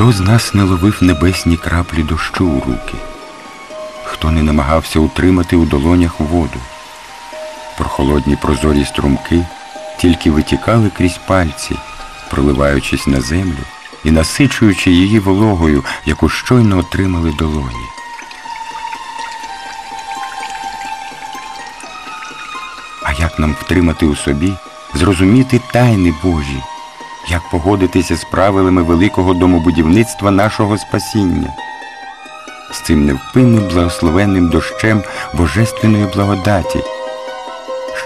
Хто з нас не ловив небесні краплі дощу у руки? Хто не намагався утримати у долонях воду? Прохолодні прозорі струмки тільки витікали крізь пальці, проливаючись на землю і насичуючи її вологою, яку щойно отримали долоні. А як нам втримати у собі, зрозуміти тайни Божі, як погодитися з правилами великого домобудівництва нашого спасіння, з цим невпинним благословенним дощем Божественної благодаті,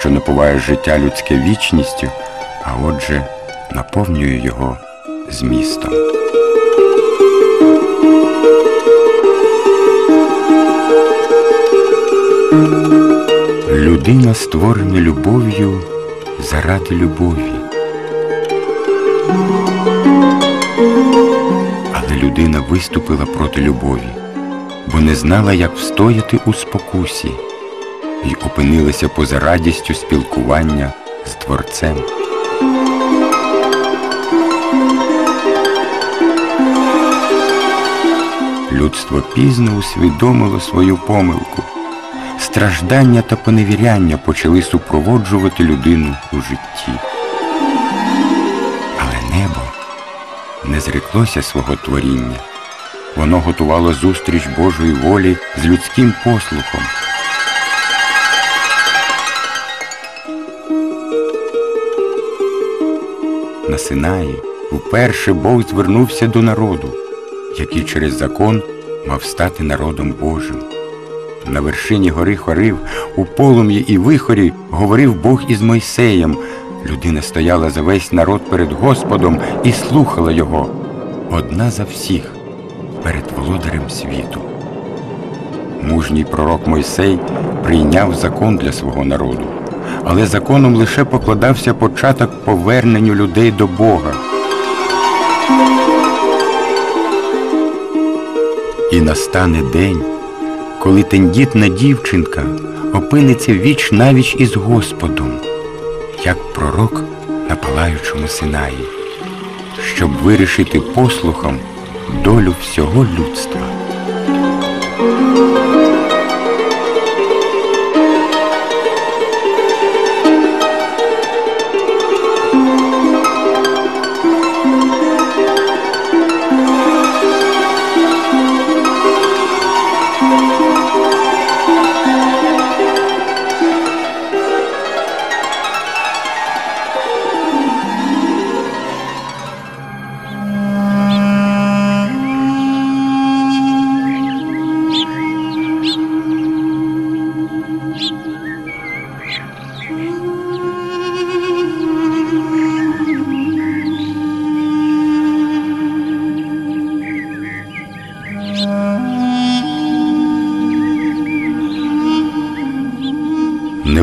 що напуває життя людське вічністю, а отже, наповнює його змістом. Людина створена любов'ю заради любові. Але людина виступила проти любові, бо не знала, як встояти у спокусі, і опинилася поза радістю спілкування з Творцем. Людство пізно усвідомило свою помилку. Страждання та поневіряння почали супроводжувати людину у житті. Небо не зреклося свого творіння. Воно готувало зустріч Божої волі з людським послухом. На Синаї вперше Бог звернувся до народу, який через закон мав стати народом Божим. На вершині гори Хорив, у полум'ї і вихорі говорив Бог із Мойсеєм. Людина стояла за весь народ перед Господом і слухала його, одна за всіх, перед володарем світу. Мужній пророк Мойсей прийняв закон для свого народу, але законом лише покладався початок поверненню людей до Бога. І настане день, коли тендітна дівчинка опиниться віч навіч із Господом, як пророк на палаючому Синаї, щоб вирішити послухом долю всього людства.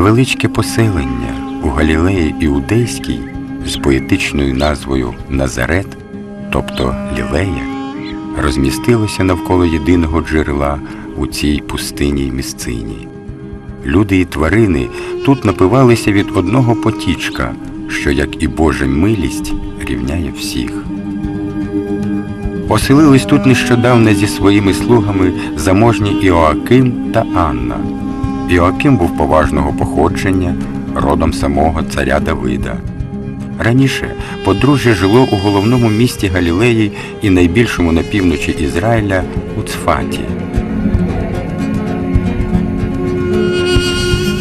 Невеличке поселення у Галілеї Іудейській з поетичною назвою Назарет, тобто Лілея, розмістилося навколо єдиного джерела у цій пустинній місцині. Люди і тварини тут напивалися від одного потічка, що, як і Божа милість, рівняє всіх. Поселились тут нещодавно зі своїми слугами заможні Іоаким та Анна. Іоаким був поважного походження, родом самого царя Давида. Раніше подружжя жило у головному місті Галілеї і найбільшому на півночі Ізраїля у Цфаті.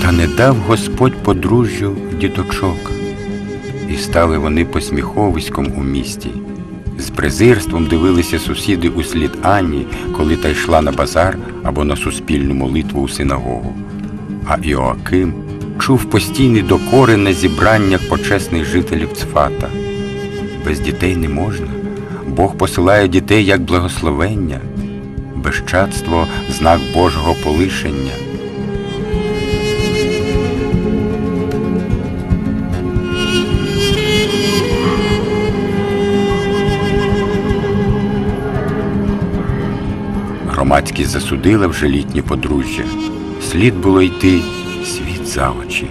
Та не дав Господь подружжю діточок, і стали вони посміховиськом у місті. З презирством дивилися сусіди у слід Анні, коли та йшла на базар або на суспільну молитву у синагогу. А Іоаким чув постійні докори на зібраннях почесних жителів Цфата. Без дітей не можна. Бог посилає дітей як благословення, безчадство знак Божого полишення. Громадськість засудила вже літнє подружжя. Слід було йти світ за очі.